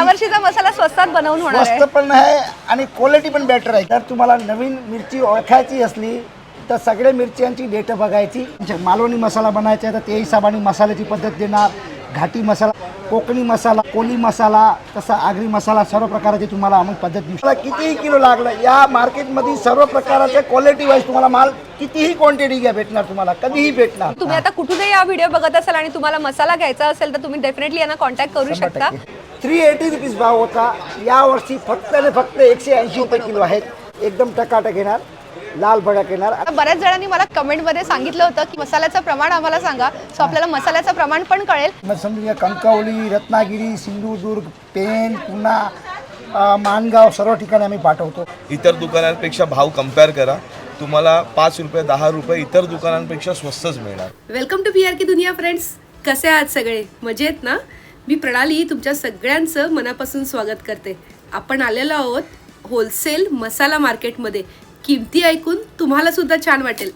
यावर्षीचा मसाला स्वस्तात बनवून होणार आहे. मस्त पण आहे आणि क्वालिटी पण बेटर आहे. जर तुम्हाला नवीन मिरची ओळखायची असली तर सगळ्या मिरच्यांची डेट बघायची. मालवणी मसाला बनायचा आहे तर ते हिशोबाने मसाल्याची पद्धत देणार. घाटी मसाला कोकणी मसाला कोली मसाला तसा आगरी मसाला सर्व प्रकारची तुम्हाला आम्ही पद्धत मला कितीही किलो लागलं या मार्केटमध्ये सर्व प्रकारचे क्वालिटी वाईज तुम्हाला माल कितीही क्वांटिटी घ्या भेटणार तुम्हाला कधीही भेटणार. तुम्ही आता कुठूनही हा व्हिडिओ बघत असाल आणि तुम्हाला मसाला घ्यायचा असेल तर तुम्ही डेफिनेटली यांना कॉन्टॅक्ट करू शकता. थ्री एटी रुपीज भाव होता. यावर्षी फक्त आणि फक्त एकशे ऐंशी रुपये किलो आहेत. एकदम टकाटक येणार. लाल भडक येणार आता बऱ्याच जणांनी मला कमेंटमध्ये सांगितलं होतं की मसाल्याचं प्रमाण आम्हाला सांगा. सो आपल्याला मसाल्याचं प्रमाण पण कळेल. मग कणकवली रत्नागिरी सिंधुदुर्ग पेन पुणा अ, माणगाव सर्व ठिकाणी आम्ही पाठवतो. इतर दुकानांपेक्षा भाव कंपेअर करा. तुम्हाला पाच रुपये दहा रुपये इतर दुकानांपेक्षा स्वस्तच मिळणार. वेलकम टू पी आर की दुनिया फ्रेंड्स कसे आहात सगळे? मजेत ना? मी प्रणाली तुमच्या सगळ्यांचं मनापासून स्वागत करते. आपण आलेलो आहोत होलसेल मसाला मार्केटमध्ये किमती ऐकून तुम्हाला सुद्धा छान वाटेल.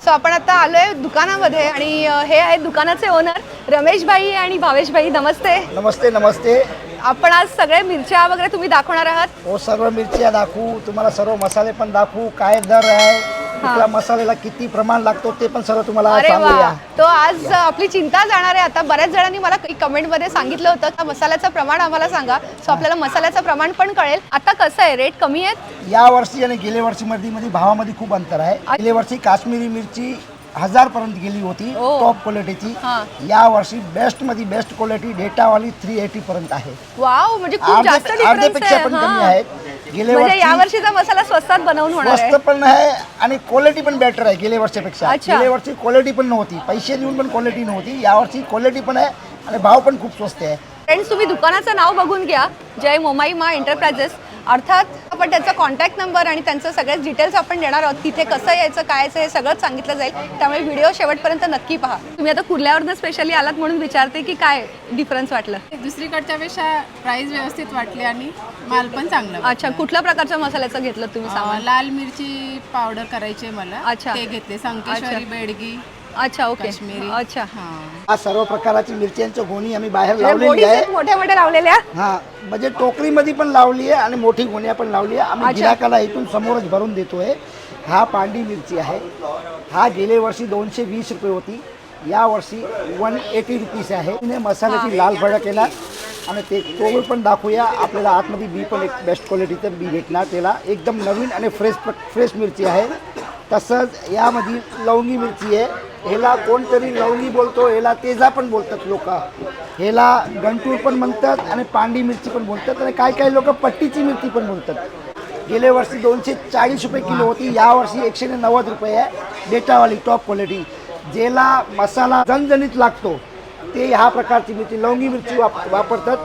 सो आपण आता आलोय दुकानामध्ये आणि हे आहेत दुकानाचे ओनर रमेश भाई आणि भावेश भाई नमस्ते. नमस्ते नमस्ते. आपण आज सगळे मिरच्या वगैरे तुम्ही दाखवणार आहात? हो सर्व मिरच्या दाखवू. तुम्हाला सर्व मसाले पण दाखवू. काय दर आहे? कुठल्या मसाल्याला किती प्रमाण लागतो ते पण सर्व तुम्हाला अरे सांगूया. वा. तो आज आपली चिंता जाणार आहे. आता बऱ्याच जणांनी मला कमेंटमध्ये सांगितलं होतं का मसाल्याचं प्रमाण आम्हाला सांगा. सो आपल्याला मसाल्याचं प्रमाण पण कळेल. आता कसं आहे? रेट कमी आहेत? या वर्षी आणि गेल्या वर्षी मध्ये मध्ये भावामध्ये खूप अंतर आहे. गेल्या वर्षी काश्मीरी मिरची हजार पर्यंत गेली होती ओ. टॉप क्वालिटीची हा. या वर्षी बेस्टमध्ये बेस्ट क्वालिटी डेटावाली थ्री एटी पर्यंत आहे. वाव म्हणजे खूप जास्त अर्धे- डिफरन्स अर्ध्यापेक्षा पण कमी आहे आहेत. गेल्या म्हणजे या वर्षी वर्षीचा मसाला स्वस्तात बनवून होणार आहे. स्वस्त पण आहे आणि क्वालिटी पण बेटर आहे गेल्या वर्षापेक्षा. अच्छा. गेल्या वर्षी क्वालिटी पण नव्हती. पैसे देऊन पण क्वालिटी नव्हती. यावर्षी क्वालिटी पण आहे आणि भाव पण खूप स्वस्त आहे. फ्रेंड्स तुम्ही दुकानाचं नाव बघून घ्या. जय मोमाई मा एंटरप्राइजेस अर्थात आपण त्यांचा कॉन्टॅक्ट नंबर आणि त्यांचं सगळ्याच डिटेल्स आपण देणार आहोत तिथे कसं यायचं काय यायचं हे सगळंच सांगितलं जाईल. त्यामुळे व्हिडिओ शेवटपर्यंत नक्की पहा. तुम्ही आता कुर्ल्यावरनं स्पेशली आलात म्हणून विचारते की काय डिफरन्स वाटलं? दुसरीकडच्या पेक्षा प्राइस व्यवस्थित वाटली आणि माल पण चांगला. अच्छा कुठल्या प्रकारच्या मसाल्याचं घेतलं तुम्ही सामान? लाल मिरची पावडर करायची मला. अच्छा. ते घेतले संकेश्वरी बेडगी. अच्छा ओके काश्मीरी. अच्छा. हा. हा सर्व प्रकारची मिरच्यांच्या गोणी आम्ही बाहेर हे लावलेली आहे. मोठ्या मोठ्या लावलेल्या हा म्हणजे टोकरीमध्ये पण लावली आहे आणि मोठी गोण्या पण लावली आहे. आम्ही अच्छा. गिराकाला इथून समोरच भरून देतोय. हा पांडी मिरची आहे. हा गेल्या वर्षी दोनशे वीस रुपये होती. या वर्षी वन एटी रुपीज आहे. तिने मसाल्याची लाल भडक येणार. आणि ते तोवर पण दाखवूया. आपल्याला आतमध्ये बी पण एक बेस्ट क्वालिटीचं बी भेटणार. त्याला एकदम नवीन आणि फ्रेश फ्रेश मिरची आहे. तसंच यामध्ये लवंगी मिरची आहे. ह्याला कोणतरी लवंगी बोलतो ह्याला तेजा पण बोलतात लोक. ह्याला गंटूर पण म्हणतात आणि पांडी मिरची पण बोलतात आणि काही काही लोक पट्टीची मिरची पण बोलतात. गेल्या वर्षी दोनशे चाळीस रुपये किलो होती यावर्षी एकशे नव्वद रुपये आहे. डेटावाली टॉप क्वालिटी ज्याला मसाला जणजणीत लागतो ते ह्या प्रकारची मिरची लवंगी मिरची वाप वापरतात.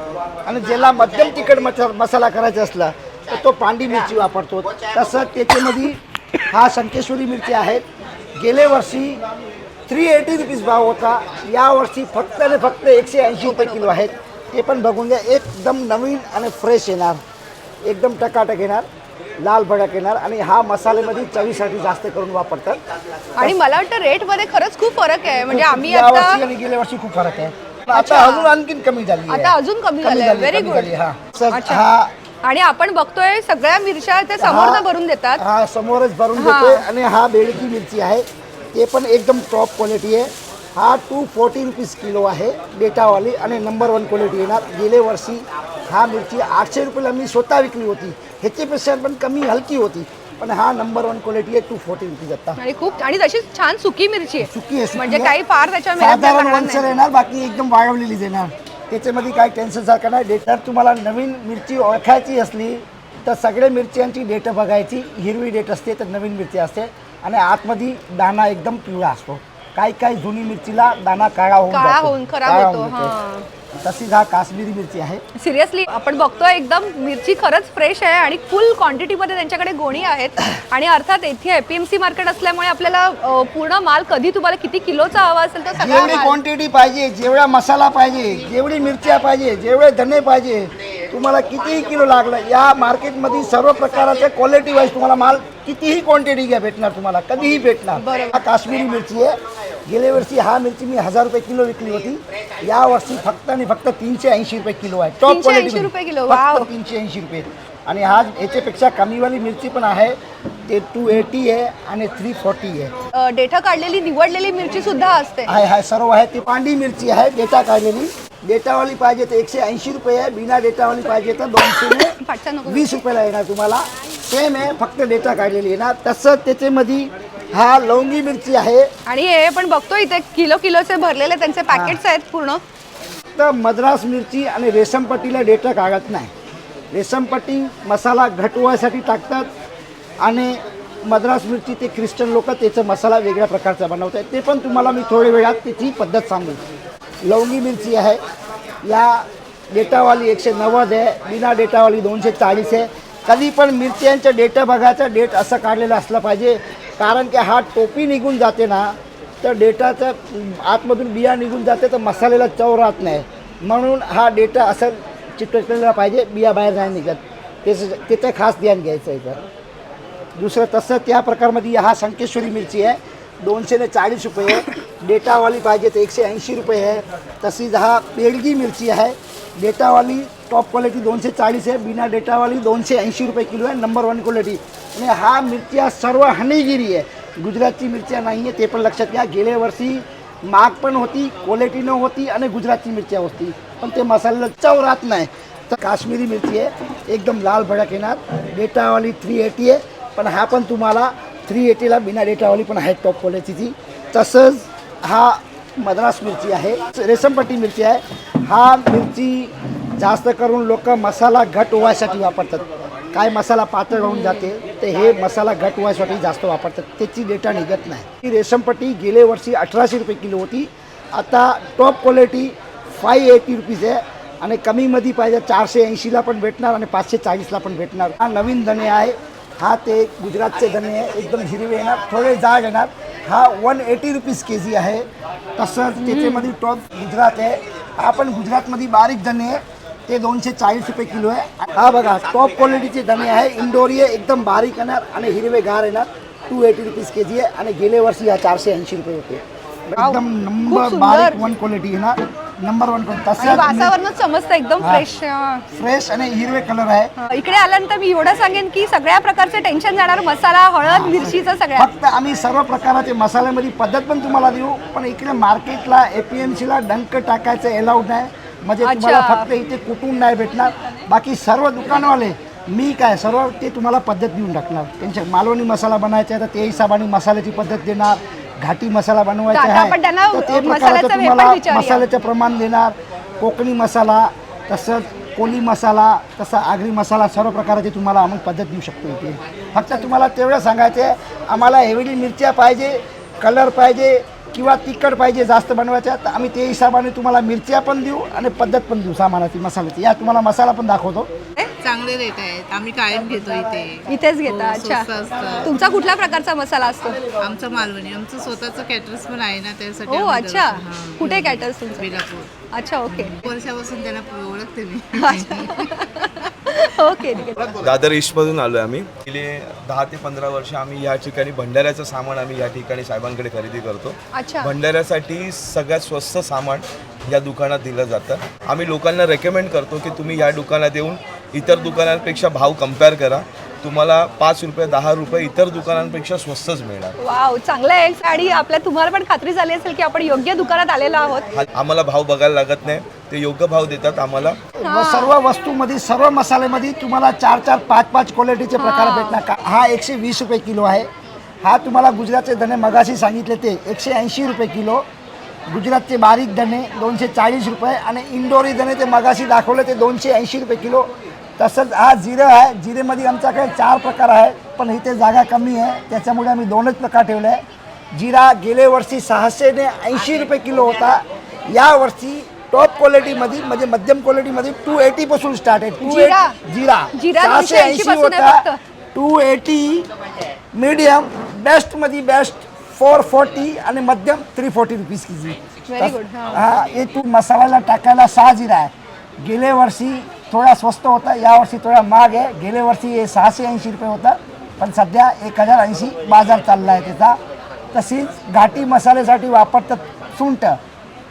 आणि ज्याला मध्यम तिखट मसा मसाला करायचा असला तर तो पांडी मिरची वापरतो. तसं त्याच्यामध्ये हा संकेश्वरी मिरची आहेत गेल्या वर्षी थ्री एटी रुपीज भाव होता. यावर्षी फक्त आणि फक्त एकशे ऐंशी रुपये किलो आहेत. ते पण बघून घ्या एकदम नवीन आणि फ्रेश येणार. एकदम टकाटक येणार लाल भडक येणार आणि हा मसाल्यामध्ये चवीसाठी जास्त करून वापरतात. आणि मला वाटतं रेटमध्ये खरंच खूप फरक आहे. म्हणजे आम्ही या वर्षी आता आणि गेल्या वर्षी खूप फरक आहे. आता अजून आणखीन कमी झाली आहे. आता अजून कमी झालंय झाली, व्हेरी गुड झाली, हा. हा आणि आपण बघतोय सगळ्या मिरच्या ते समोरनं भरून देतात. हा समोरच भरून हा. देतोय. आणि हा बेडकी मिरची आहे. ते पण एकदम टॉप क्वालिटी आहे. हा टू फोर्टी रुपीज किलो आहे डेटावाली आणि नंबर वन क्वालिटी येणार. गेल्या वर्षी हा मिरची आठशे रुपयाला मी स्वतः विकली होती. ह्याच्यापेक्षा पण कमी हलकी होती. पण हा नंबर वन क्वालिटी आहे टू फोर्टी रुपीज आता. आणि खूप आणि तशी छान सुकी मिरची आहे. सुकी आहे सुकी म्हणजे आहे. काही फार त्याच्या मेहनत साधारण लागणार वनसर. येणार बाकी एकदम वाळवलेलीच येणार. त्याच्यामध्ये काही टेन्शन सारखं नाही. डेट जर तुम्हाला नवीन मिरची ओळखायची असली तर सगळ्या मिरच्यांची डेट बघायची. हिरवी डेट असते तर नवीन मिरची असते. आणि आतमध्ये दाणा एकदम पिवळा असतो. काही काही जुनी मिरचीला दाणा काळा होऊन काळा जातो. होऊन खराब काळा होतो, होऊन हा. तशीच हा काश्मीरी मिरची आहे. सिरियसली आपण बघतोय एकदम मिरची खरंच फ्रेश आहे आणि फुल क्वांटिटीमध्ये त्यांच्याकडे गोणी आहेत. आणि अर्थात इथे एपीएमसी मार्केट असल्यामुळे आपल्याला अ, पूर्ण माल कधी तुम्हाला किती किलोचा हवा असेल तो सगळा जेवढी माल- क्वांटिटी पाहिजे जेवढा मसाला पाहिजे जेवढी मिरच्या पाहिजे जेवढे धने पाहिजे तुम्हाला कितीही किलो लागलं या मार्केटमध्ये सर्व प्रकारच्या क्वालिटी वाईज तुम्हाला माल कितीही क्वांटिटी घ्या भेटणार तुम्हाला कधीही भेटणार. हा काश्मीरी मिरची आहे. गेल्या वर्षी हा मिरची मी हजार रुपये किलो विकली होती. या वर्षी फक्त आणि फक्त तीनशे ऐंशी रुपये किलो आहे. टॉप 380 रुपये किलो, वाव. फक्त तीनशे ऐंशी रुपये. आणि हा याच्यापेक्षा कमीवाली मिरची पण आहे. ते टू एटी आहे आणि थ्री फॉर्टी आहे. देठं काढलेली निवडलेली मिरची सुद्धा असते. आहे आहे सर्व आहे. ती पांडी मिरची आहे डेटा काढलेली. डेटावाली पाहिजे तर एकशे ऐंशी रुपये आहे. बिना डेटावाली पाहिजे तर दोनशे वीस रुपयाला येणार तुम्हाला. सेम आहे फक्त डेटा काढलेली येणार तसंच त्याच्यामध्ये हा लवंगी मिरची आहे. आणि हे आपण बघतो इथे किलो किलोचे भरलेले त्यांचे पॅकेट्स आहेत पूर्ण. तर मद्रास मिरची आणि रेशमपट्टीला डेटा काढत नाही. रेशमपट्टी मसाला घटवायसाठी टाकतात आणि मद्रास मिरची ते ख्रिश्चन लोक त्याचा मसाला वेगळ्या प्रकारचा बनवतात ते पण तुम्हाला मी थोड्या वेळात त्याची पद्धत सांगू. लवंगी मिरची आहे. या डेटावाली एकशे नव्वद आहे. बिना डेटावाली दोनशे चाळीस आहे. कधी पण मिरच्यांचा डेटा बघायचा डेट असं काढलेलं असलं पाहिजे. कारण की हा टोपी निघून जाते ना तर डेटाचं आतमधून बिया निघून जाते तर मसाल्याला चव राहत नाही. म्हणून हा डेटा असं चिटकलेला पाहिजे बिया बाहेर नाही निघत. त्याचं त्याचं खास ध्यान घ्यायचं आहे तर दुसरं तसं त्या प्रकारमध्ये हा संकेश्वरी मिरची आहे. दोनशेने चाळीस रुपये आहे. डेटावाली पाहिजे तर एकशे ऐंशी रुपये आहे. तशीच हा पेडगी मिरची आहे. डेटावाली टॉप क्वालिटी दोनशे चाळीस आहे. बिना डेटावाली दोनशे ऐंशी रुपये किलो आहे. नंबर वन क्वालिटी आणि हा मिरच्या सर्व हनीगिरी आहे. गुजरातची मिरच्या नाही आहे ते पण लक्षात घ्या. गेल्या वर्षी माग पण होती क्वालिटी न होती आणि गुजरातची मिरच्या होती. पण ते मसाल्याला चव राहत नाही. तर काश्मीरी मिरची आहे एकदम लाल भडक येणार. डेटावाली थ्री एटी आहे पण हा पण तुम्हाला थ्री एटीला बिना डेटावाली पण आहे टॉप क्वालिटीची तसंच हा मद्रास मिरची आहे रेशमपट्टी मिरची आहे. हा मिरची जास्त करून लोक मसाला घट व्हायसाठी वापरतात. काय मसाला पातळ होऊन जाते ते हे मसाला घट व्हायसाठी जास्त वापरतात. त्याची डेटा निघत नाही. ही रेशमपट्टी गेल्या वर्षी अठराशे रुपये किलो होती. आता top quality five eighty rupees आहे. आणि कमीमध्ये पाहिजे चारशे ऐंशीला पण भेटणार आणि पाचशे चाळीसला पण भेटणार. हा नवीन धने आहे. हा ते गुजरातचे धने आहे. एकदम हिरवे येणार थोडे जाड येणार. हा one eighty rupees K G आहे. तसंच त्याच्यामध्ये टॉप गुजरात आहे. हा पण गुजरातमध्ये बारीक धने आहे. ते दोनशे चाळीस रुपये किलो आहे. हा बघा टॉप क्वालिटीचे धने आहे. इंडोरी आहे एकदम बारीक येणार आणि हिरवे गार येणार. Two eighty rupees K G आहे. आणि गेल्या वर्षी हा चारशे ऐंशी रुपये होते. एकदम नंबर. बारीक वन क्वालिटी येणार नंबर वन क्वालिटी आणि तसंच वासावरनच समजतं एकदम हा. फ्रेश फ्रेश आणि हिरवे कलर आहे. इकडे आल्यानंतर मी एवढं सांगेन की सगळ्या प्रकारचे टेन्शन जाणार. मसाला हळद मिरचीचं सगळ्या. फक्त आम्ही सर्व प्रकाराचे मसाल्यामध्ये पद्धत पण तुम्हाला देऊ पण इकडे मार्केटला एपीएमसीला डंक टाकायचं अलाउड नाही. म्हणजे तुम्हाला अच्छा. फक्त इथे कुठून नाही भेटणार. बाकी सर्व दुकानवाले मी काय सर्व ते तुम्हाला पद्धत देऊन टाकणार. त्यांच्या मालवणी मसाला बनायचा आहे तर ते हिसाबाने मसाल्याची पद्धत देणार. घाटी मसाला बनवायचा आता आपण त्यांना आहे तर ते मसाल्याचा प्रकाराचं तुम्हाला विचारूया. मसाल्याचं प्रमाण देणार कोकणी मसाला तसंच कोली मसाला तसा आगरी मसाला सर्व प्रकाराची तुम्हाला आम्ही पद्धत देऊ शकतो इथे फक्त तुम्हाला तेवढं सांगायचं आहे आम्हाला हेवडी मिरच्या पाहिजे कलर पाहिजे किंवा तिखट पाहिजे जास्त बनवायच्या तर आम्ही ते हिसाबाने तुम्हाला मिरच्या पण देऊ आणि पद्धत पण देऊ सामानाची मसाल्याची. या तुम्हाला मसाला पण दाखवतो. चांगले रेट आहेत. आम्ही कायम घेतो इथे. इथेच घेता हो, अच्छा. स्वस्त असतं. तुमचा कुठल्या प्रकारचा मसाला असतो? आमचं मालवणी. आमचं स्वतःचं कॅटरस पण आहे ना त्यासाठी हो आम्ही अच्छा. करतो. हां. कुठे कॅटर्स तुमचं? बेलापूर. अच्छा ओके. वर्षापासून त्यांना ओळखते मी. ओके ठीक आहे. दादर ईस्टमधून आलो आहे आम्ही. गेले दहा ते पंधरा वर्ष आम्ही या ठिकाणी भंडाऱ्याचं सामान आम्ही या ठिकाणी साहेबांकडे खरेदी करतो. अच्छा. भंडाऱ्यासाठी सगळ्यात स्वस्त सामान या दुकानात दिलं जातं. आम्ही लोकांना रेकमेंड करतो की तुम्ही या दुकानात येऊन इतर दुकानांपेक्षा भाव कंपेअर करा. तुम्हाला पाच रुपये दहा रुपये इतर दुकानांपेक्षा स्वस्तच मिळणार. वाव चांगलं आहे. आणि आपल्या तुम्हाला पण खात्री झाली असेल की आपण योग्य दुकानात आलेलो आहोत. हा- आम्हाला भाव बघायला लागत नाही. ते योग्य भाव देतात आम्हाला. व सर्व वस्तूमध्ये सर्व मसाल्यामध्ये तुम्हाला चार चार पाच पाच क्वालिटीचे प्रकार भेटणार. का हा एकशे वीस रुपये किलो आहे. हा तुम्हाला गुजरातचे धने मगाशी सांगितले ते एकशे ऐंशी रुपये किलो. गुजरातचे बारीक धने दोनशे चाळीस रुपये आणि इंडोरी धने ते मगाशी दाखवले ते दोनशे ऐंशी रुपये किलो. तसंच हा जिरं आहे. जिरेमध्ये आमच्याकडे चार प्रकार आहे पण इथे जागा कमी आहे. त्याच्यामुळे आम्ही दोनच प्रकार ठेवले आहे जिरा गेल्या वर्षी सहाशे ऐंशी रुपये किलो होता. या वर्षी टॉप क्वालिटीमध्ये म्हणजे मध्यम क्वालिटीमध्ये टू एटी पासून स्टार्ट आहे. टू जिरा? जिरा. जिरा सहाशे 280 ऐंशी पासून आहे होता. टू एटी मीडियम बेस्टमध्ये बेस्ट फोर फोर्टी आणि मध्यम three forty rupees K G Very good, हा. हा हे तू मसाल्याला टाकायला सहा जिरा आहे. गेल्या वर्षी थोडा स्वस्त होता यावर्षी थोडा महाग आहे. गेल्या वर्षी सहाशे ऐंशी रुपये होतं पण सध्या एक हजार ऐंशी बाजार चालला आहे त्याचा. तशीच घाटी मसाल्यासाठी वापरतात सुंट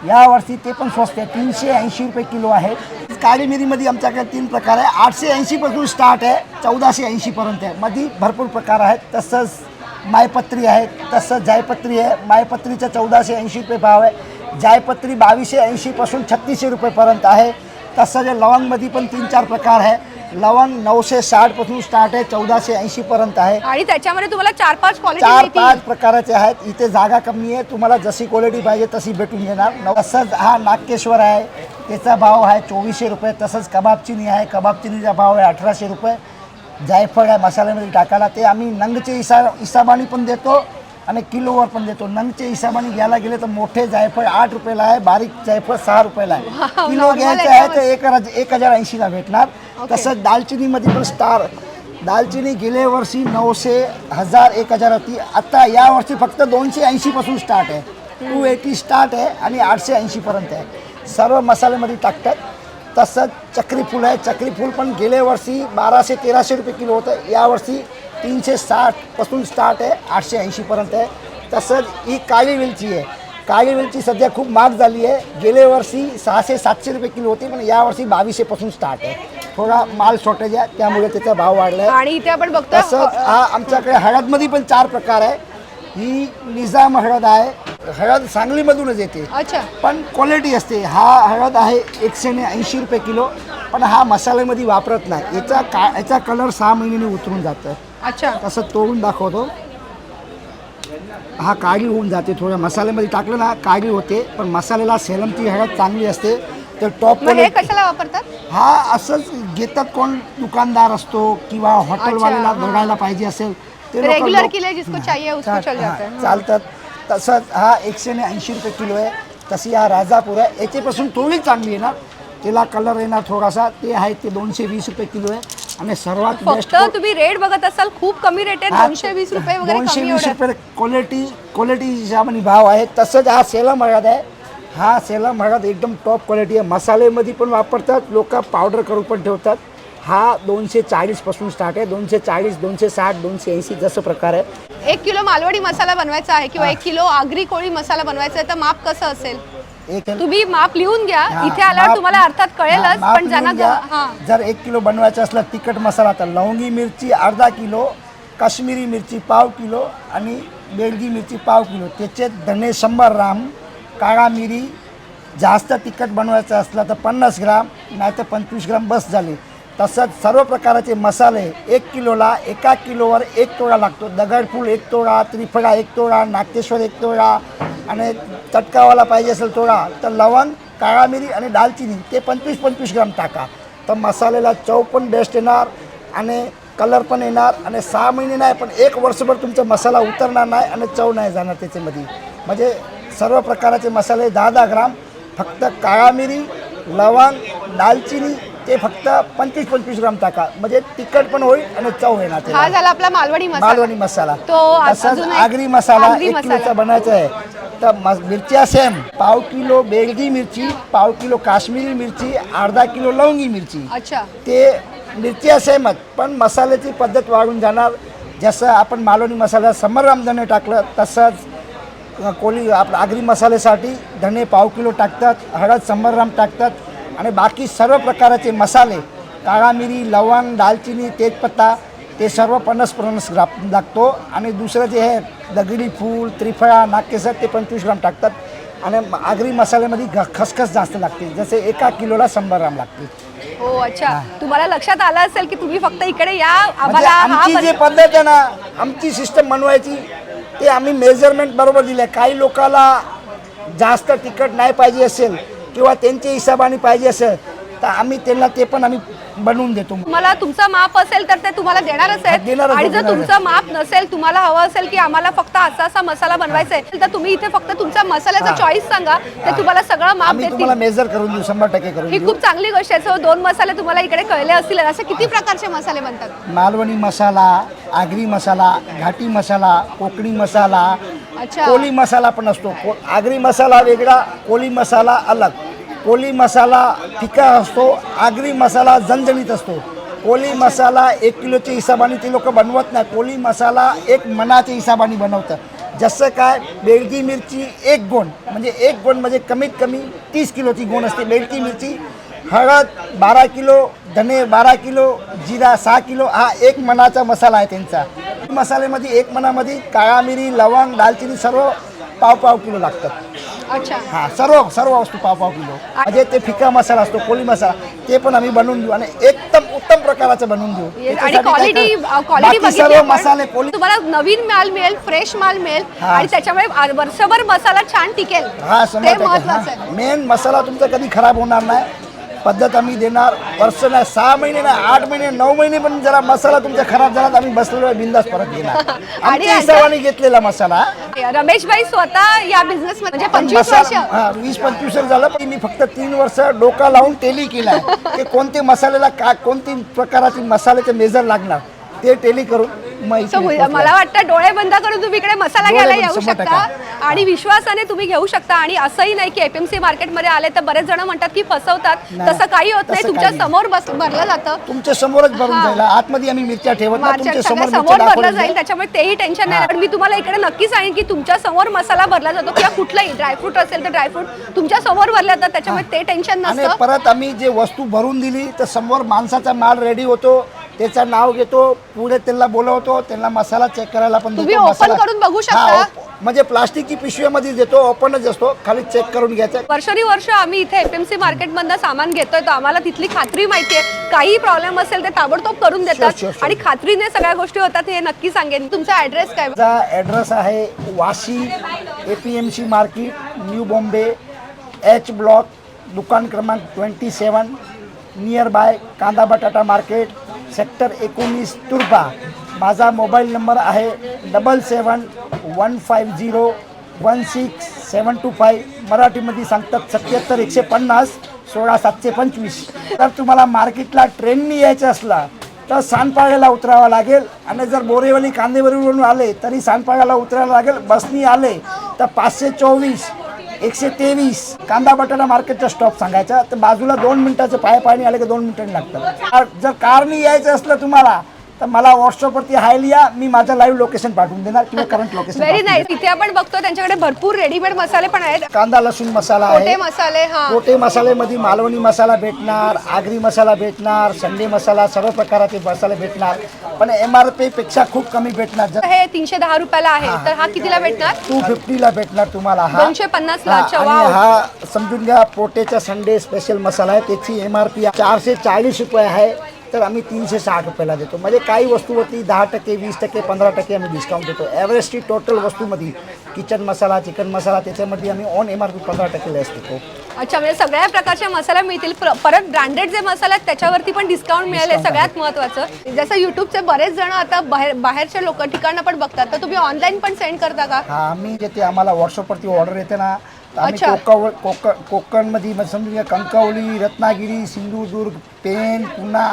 यावर्षी ते पण स्वस्त आहे तीनशे ऐंशी रुपये किलो आहे. काळी मिरीमध्ये आमच्याकडे तीन प्रकार आहे. आठशे ऐंशीपासून स्टार्ट आहे चौदाशे ऐंशीपर्यंत आहे. मध्ये भरपूर प्रकार आहेत. तसंच मायपत्री आहे तसंच जायपत्री आहे. मायपत्रीचा चौदाशे ऐंशी रुपये भाव आहे. जायपत्री बावीसशे ऐंशीपासून छत्तीसशे रुपयेपर्यंत आहे. तसंच लवंगमध्ये पण तीन चार प्रकार आहे. लवंग नऊशे साठपासून स्टार्ट आहे चौदाशे ऐंशीपर्यंत आहे. आणि त्याच्यामध्ये तुम्हाला चार पाच चार पाच प्रकाराचे आहेत. इथे जागा कमी आहे. तुम्हाला जशी क्वालिटी पाहिजे तशी भेटून येणार. तसंच हा नागकेश्वर आहे. त्याचा भाव आहे चोवीसशे रुपये. तसंच कबाब चिनी आहे. कबाब चिनीचा भाव आहे अठराशे रुपये. जायफळ आहे मसाल्यामध्ये टाकायला. ते आम्ही नंगचे हिसा हिसाबाने पण देतो. आणि किलोवर पण देतो. नंगचे हिसाबाने घ्यायला गेले तर मोठे जायफळ आठ रुपयाला आहे बारीक जायफळ सहा रुपयाला आहे. किलो घ्यायचं आहे तर एक एक हजार ऐंशीला भेटणार. तसंच दालचिनीमध्ये पण स्टार दालचिनी गेल्या वर्षी नऊशे हजार एक हजार होती आता या वर्षी फक्त दोनशे ऐंशीपासून स्टार्ट आहे. टू एटी स्टार्ट आहे आणि आठशे ऐंशीपर्यंत आहे. सर्व मसाल्यामध्ये टाकतात. तसंच चक्री फूल आहे. चक्री फूल पण गेल्या वर्षी बाराशे तेराशे रुपये किलो होतं. यावर्षी तीनशे साठपासून स्टार्ट आहे आठशे ऐंशीपर्यंत आहे. तसंच ही काळी वेलची आहे. काळी वेलची सध्या खूप महाग झाली आहे. गेल्या वर्षी सहाशे सातशे रुपये किलो होती पण यावर्षी बावीसशेपासून स्टार्ट आहे. थोडा माल शॉर्टेज आहे त्यामुळे त्याचा भाव वाढला आहे. आणि इथे आपण बघतो तसंच हा आमच्याकडे हळदमध्ये पण चार प्रकार आहे. ही निजाम हळद आहे. हळद सांगलीमधूनच येते. अच्छा. पण क्वालिटी असते. हा हळद आहे एकशे ऐंशी रुपये किलो पण हा मसाल्यामध्ये वापरत नाही. याचा का याचा कलर सहा महिन्याने उतरून जातं अच्छा. तसं तोडून दाखवतो. हा काळी होऊन जाते थोड्या मसाल्यामध्ये टाकलं ना काळी होते पण मसाल्याला सेलमची हळद चांगली असते. तर टॉप मग हे कशाला वापरतात? हा असंच घेतात कोण? दुकानदार असतो किंवा हॉटेलवाल्याला. बघायला पाहिजे असेल ते लोकं रेग्युलर किले जिसको चाहिए उसको चाल- जाते हा, हैं. चालतात. तसंच हा एकशे ने ऐंशी रुपये किलो आहे. तशी हा राजापूर आहे. याच्यापासून थोडी चांगली येणार त्याला कलर येणार थोडासा. ते आहे ते दोनशे वीस रुपये किलो आहे. आणि सर्वात बेस्ट फक्त तुम्ही रेट बघत असाल खूप कमी रेट आहे दोनशे वीस रुपये वगैरे दोनशे कमी वीस. रुपये क्वालिटी क्वालिटी हिशोबाने भाव आहे. तसंच हा सेलम हळद आहे. हा सेलम हळद एकदम टॉप क्वालिटी आहे. मसाल्यामध्ये पण वापरतात लोक पावडर करून पण ठेवतात. हा दोनशे चाळीसपासून स्टार्ट आहे. दोनशे चाळीस दोनशे साठ दोनशे ऐंशी जसं प्रकार आहे. एक किलो मालवणी मसाला बनवायचा आहे किंवा एक किलो आगरी कोळी मसाला बनवायचा आहे तर माप कसं असेल? एक तुम्ही माप लिहून घ्या. हा, इथे आल्यावर माप- तुम्हाला अर्थात हा, कळेलच माप पण ज्यांना लिहून घ्या. ग- हा. जर एक किलो बनवायचं असलं तिखट मसाला तर लवंगी मिरची अर्धा किलो काश्मीरी मिरची पाव किलो आणि बेलगी मिरची पाव किलो. त्याचे धने शंभर ग्राम काळा मिरी जास्त तिखट बनवायचं असलं तर पन्नास ग्राम नाही तर पंचवीस ग्राम बस झाले. तसंच सर्व प्रकारचे मसाले एक किलोला एका किलोवर एक तोडा लागतो. दगडफूल एक तोडा त्रिफळा एक तोडा नागेश्वर एक तोडा आणि चटकावाला पाहिजे असेल तोडा तर लवंग काळा मिरी आणि दालचिनी ते पंचवीस पंचवीस ग्राम टाका. तर मसाल्याला चव पण बेस्ट येणार आणि कलर पण येणार आणि सहा महिने नाही पण एक वर्षभर तुमचा मसाला उतरणार नाही आणि चव नाही जाणार त्याच्यामध्ये. म्हणजे सर्व प्रकारचे मसाले दहा दहा ग्राम फक्त काळा मिरी लवंग दालचिनी ते फक्त पंचवीस पंचवीस ग्राम टाका. म्हणजे तिखट पण होईल आणि चव येणार त्याला. हा झाला आपला मालवणी मसाला. मालवणी मसाला. तो आ- तसंच अजून एक- आगरी मसाला आगरी एक मसाला. किलोचा बनायचा आहे. तर मस- मिरच्या सेम. पाव किलो बेलगी मिरची पाव किलो काश्मीरी मिरची अर्धा किलो लवंगी मिरची. अच्छा. ते मिरच्या सेमच पण मसाल्याची पद्धत वाढून जाणार. जसं आपण मालवणी मसाला समर रामधने टाकलं तसंच कोली आपलं आगरी मसाल्यासाठी धणे पाव किलो टाकतात हळद शंभर ग्राम टाकतात. आणि बाकी सर्व प्रकारचे मसाले काळा मिरी लवंग दालचिनी तेजपत्ता ते सर्व पन्नास पन्नास ग्राम लागतो. आणि दुसरं जे आहे दगडी फूल त्रिफळा नागकेसर ते पंचवीस ग्राम टाकतात. आणि आगरी मसाल्यामध्ये घ खसखस जास्त लागते. जसे एका किलोला शंभर ग्राम लागते. हो अच्छा. तुम्हाला लक्षात आलं असेल की तुम्ही फक्त इकडे या म्हणजे आम्हाला हा आमची जी पद्धत आहे ना आमची सिस्टम बनवायची ते आम्ही मेजरमेंट बरोबर दिले काही लोकाला जास्त तिखट नाही पाहिजे असेल किंवा त्यांच्या हिशोबाने पाहिजे असेल तर आम्ही त्यांना ते पण आम्ही बनवून देतो. तुम्हाला तुमचं माप असेल तर ते तुम्हाला देणारच आहे देणारच आणि जर तुमचं माप नसेल तुम्हाला हवं असेल की आम्हाला फक्त असा असा मसाला बनवायचा आहे तर तुम्ही इथे फक्त तुमच्या मसाल्याचा चॉईस सांगा ते तुम्हाला सगळं माप आम्ही तुम्हाला देतील मेजर करून देऊ शंभर टक्के करून ही देऊ. खूप चांगली गोष्ट आहे. सो दोन मसाले तुम्हाला इकडे कळले असतील. असे किती प्रकारचे मसाले बनतात? मालवणी मसाला आगरी मसाला घाटी मसाला कोकणी मसाला अच्छा. कोली मसाला पण असतो. को आगरी मसाला वेगळा कोली मसाला अलग. कोली मसाला फिका असतो आगरी मसाला जणजणीत असतो. कोली मसाला एक किलोच्या हिशोबाने ते लोक बनवत नाही. कोली मसाला एक मनाच्या हिशोबाने बनवतं जसं काय बेडगी मिरची एक गोण म्हणजे एक गोण म्हणजे कमीत कमी तीस किलोची गोण असते बेडकी मिरची. हळद बारा किलो धने बारा किलो जिरा सहा किलो हा एक मनाचा मसाला आहे त्यांचा. मसाल्यामध्ये एक मनामध्ये काळा मिरी लवंग दालचिनी सर्व पाव पाव किलो लागतात. अच्छा. हा सर्व सर्व वस्तू पाव पाव किलो. म्हणजे ते फिका मसाला असतो कोळी मसाला ते पण आम्ही बनवून देऊ आणि एकदम उत्तम प्रकाराचं बनवून देऊ आणि त्याच्यासाठी काय क्वालिटी कर- क्वालिटी बाकी सर्व मसाले कोळी तुम्हाला नवीन माल मिळेल फ्रेश माल मिळेल हा. आणि त्याच्यामुळे आ- वर्षभर मसाला छान टिकेल. हा ते महत्वाचं आहे. मेन मसाला तुमचा कधी खराब होणार नाही. पद्धत आम्ही देणार वर्ष नाही सहा महिने नाही आठ महिने नऊ महिने पण जरा मसाला तुमचा खराब झाला तर आम्ही बसलेलो बिंदास परत घेणार. आमच्या यांचा- हिशोबाने घेतलेला मसाला. रमेश भाई स्वतः या बिझनेस म्हणजे पंचवीस वर्ष. मसाला हा वीस पंचवीस वर्ष झालं पण मी फक्त तीन वर्ष डोका लावून टेली केलाय. ते कोणते मसाल्याला का कोणती प्रकाराचे मसाल्याचे मेजर लागणार ते टेली करून मला वाटतं डोळे बंद करून तुम्ही इकडे मसाला घ्यायला येऊ शकता. आणि विश्वासाने तुम्ही घेऊ शकता. आणि असंही नाही की एपीएमसी मार्केटमध्ये आले तर बरेच जण म्हणतात की फसवतात. तसं काही होत नाही. तुमच्या. समोर बस भरलं जातं. तुमच्या समोरच भरून जाईल आतमध्ये आम्ही मिरच्या ठेवत नाही. मार्केट तुमच्या सगळ्या समोर समोर भरलं दाखवल्या जाईल. त्याच्यामुळे तेही टेन्शन नाही. पण मी तुम्हाला इकडे नक्की सांगेन की तुमच्यासमोर मसाला भरला जातो किंवा कुठलाही ड्रायफ्रूट असेल तर ड्रायफ्रूट तुमच्यासमोर भरला जातात त्याच्यामुळे ते टेन्शन आणि नसतं. परत आम्ही जे वस्तू भरून दिली तर समोर माणसाचा माल रेडी होतो. त्याचं नाव घेतो पुढे त्यांना बोलवतो त्यांना मसाला चेक करायला पण तुम्ही देतो मसाला. करून बघू शकता. op- म्हणजे प्लास्टिकची पिशवीमध्ये देतो ओपनच असतो खाली चेक करून घ्यायचं. वर्षानुवर्ष आम्ही इथे एफएमसी मार्केटमधनं सामान घेतोय तर आम्हाला तिथली खात्री माहिती आहे काही प्रॉब्लेम असेल ते ताबडतोब करून देतात. sure, sure. आणि खात्रीने सगळ्या गोष्टी होतात हे नक्की सांगेन. तुमचा ऍड्रेस काय? माझा ॲड्रेस आहे Vashi A P M C market new Bombay H block दुकान क्रमांक ट्वेंटी सेवन नियर बाय कांदा बटाटा मार्केट सेक्टर एकोणीस तुर्बा. माझा मोबाईल नंबर आहे double seven one five zero one six seven two five मराठीमध्ये सांगतात सत्याहत्तर एकशे पन्नास सोळा सातशे पंचवीस. तर तुम्हाला मार्केटला ट्रेननी यायचं असला तर सानपाड्याला उतरावं लागेल. आणि जर बोरेवली कांदेवरीवरून आले तरी सानपाड्याला उतरावं लागेल. बसनी आले तर पाचशे चोवीस एकशे तेवीस. कांदा बटाटा मार्केटचा स्टॉप सांगायचा. तर बाजूला दोन मिनिटाचं पाय पाणी आले की दोन मिनिटांनी लागतं कार- जर कारनी यायचं असलं तुम्हाला तर मला व्हॉट्सअपवरती हाय लिहा मी माझं लाईव्ह लोकेशन पाठवून देणार किंवा करंट लोकेशन व्हेरी नाईस इथे आपण बघतो त्यांच्याकडे भरपूर रेडीमेड मसाले पण आहेत. कांदा लसूण मसाला आहे. मसाले हा. कोटे मसाल्यामध्ये मालवणी मसाला भेटणार आगरी मसाला भेटणार संडे मसाला सर्व प्रकारचे मसाले भेटणार. पण एम आर पी पेक्षा खूप कमी भेटणार. जर हे तीनशे दहा रुपयाला आहे तर हा कितीला भेटणार? टू फिफ्टीला भेटणार तुम्हाला हा. 250 ला, हा, अच्छा, आणि वाव. हा समजून घ्या पोटेचा संडे स्पेशल मसाला आहे. त्याची एम आर पी चारशे चाळीस रुपये आहे. तर आम्ही तीनशे साठ रुपयाला देतो. म्हणजे काही वस्तूवरती दहा टक्के वीस टक्के पंधरा टक्के आम्ही डिस्काउंट देतो. ॲव्हरेजची टोटल वस्तूमध्ये किचन मसाला चिकन मसाला त्याच्यामध्ये आम्ही ऑन एम आर पी पंधरा टक्के लेस देतो. अच्छा म्हणजे सगळ्या प्रकारचे मसाले मिळतील. प्र- परत ब्रँडेड जे मसाले आहेत त्याच्यावरती पण डिस्काउंट मिळेल हे सगळ्यात महत्वाचं जसं युट्यूबचे बरेच जण आता बाहेर बाहेरच्या लोक ठिकाणं पण बघतात. तर तुम्ही ऑनलाईन पण सेंड करता का? हा आम्ही जे ते आम्हाला व्हॉट्सअपवरती ऑर्डर येते ना आम्ही अच्छा. कोकण कोकण कोकणमध्ये म्हणजे समजून घ्या कणकवली रत्नागिरी सिंधुदुर्ग पेन पुणा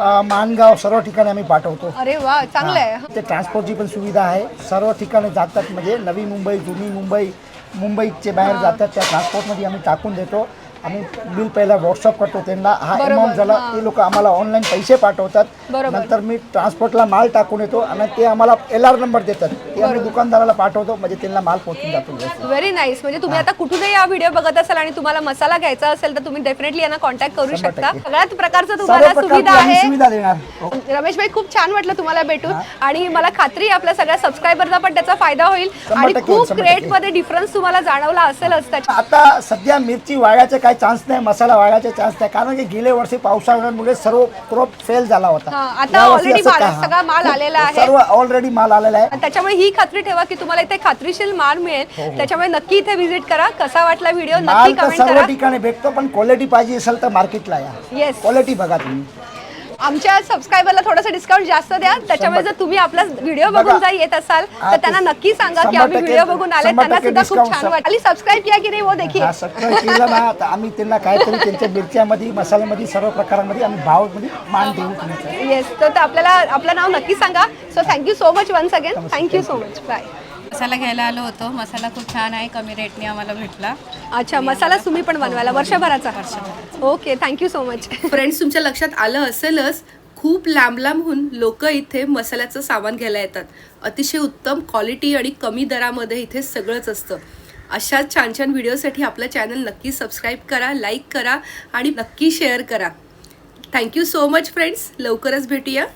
अं, माणगाव सर्व ठिकाणी आम्ही पाठवतो. अरे वा चांगलं आहे. ते ट्रान्सपोर्टची पण सुविधा आहे. सर्व ठिकाणी जातात म्हणजे नवी मुंबई जुनी मुंबई मुंबईचे बाहेर जातात त्या ट्रान्सपोर्टमध्ये आम्ही टाकून देतो. आम्ही बिल पहिला व्हॉट्सअप करतो त्यांना हा बरोबर, अमाऊंट झाला हां. ते लोक आम्हाला ऑनलाईन पैसे पाठवतात बरोबर. नंतर मी ट्रान्सपोर्टला माल टाकून येतो आणि ते आम्हाला एल आर नंबर देतात ते आम्ही दुकानदाराला पाठवतो म्हणजे त्यांना माल पोहोचून जातो व्यवस्थित. व्हेरी नाईस म्हणजे तुम्ही आता कुठूनही हा व्हिडिओ बघत असाल आणि तुम्हाला मसाला घ्यायचा असेल तर तुम्ही डेफिनेटली यांना कॉन्टॅक्ट करू शंभर शकता टक्के. सगळ्यात प्रकारचं सर्व तुम्हाला प्रकारची सुविधा आम्ही आहे सुविधा देणार हो. रमेश भाई खूप छान वाटलं तुम्हाला भेटून आणि मला खात्री आहे आपल्या सगळ्या सबस्क्रायबरला पण त्याचा फायदा होईल शंभर आणि टक्के, खूप शंभर. मध्ये डिफरन्स तुम्हाला जाणवला असेलच त्याच्या आता सध्या मिरची वाळायचे काही चान्स नाही मसाला वाळायचे चान्स नाही. कारण की गेल्या वर्षी पावसाळ्यामुळे सर्व क्रॉप फेल झाला होता. हा, आता यावर्षी already असं माल- काय- सगळा माल आलेला आहे. सर्व ऑलरेडी माल आलेला आहे. आणि त्याच्यामुळे ही खात्री ठेवा की तुम्हाला इथे खात्रीशीर माल मिळेल. त्याच्यामुळे नक्की इथे व्हिजिट करा. कसा वाटला व्हिडिओ नक्की हो, माल तर कमेंट सर्व करा. ठिकाणी भेटतो पण क्वालिटी पाहिजे असेल तर मार्केटला या. येस क्वालिटी बघा तुम्ही. आमच्या सबस्क्रायबरला थोडंसं डिस्काउंट जास्त द्या. त्याच्यामुळे जर तुम्ही आपला व्हिडिओ बघून बघा. जर येत असाल तर त्यांना नक्की सांगा की आम्ही व्हिडिओ बघून आले. त्यांना सुद्धा खूप छान. वाटलं सबस्क्राईब किया की नाही वो हा सगळं केलं ना तर आम्ही त्यांना काहीतरी त्यांच्या मिरच्यामध्ये मसाल्यामध्ये सर्व प्रकारामध्ये आम्ही भावमध्ये मान देऊ येस तर आपल्याला आपलं नाव नक्की सांगा. So thank you so much once again thank you so much bye masala घ्यायला आलो होतो. मसाला खूप छान आहे. कमी रेटने आम्हाला भेटला. अच्छा मसाला तुम्ही पण बनवायला वर्षभराचा. Okay thank you so much friends तुमच्या लक्षात आलं असेलच खूप लांब लांबहून लोक इथे मसाल्याचं सामान घ्यायला येतात. अतिशय उत्तम क्वालिटी आणि कमी दरामध्ये इथे सगळंच असतं. अशाच छान छान व्हिडिओसाठी आपलं चॅनल नक्की सबस्क्राईब करा लाईक करा आणि नक्की शेअर करा. थँक्यू सो मच फ्रेंड्स लवकरच भेटूया.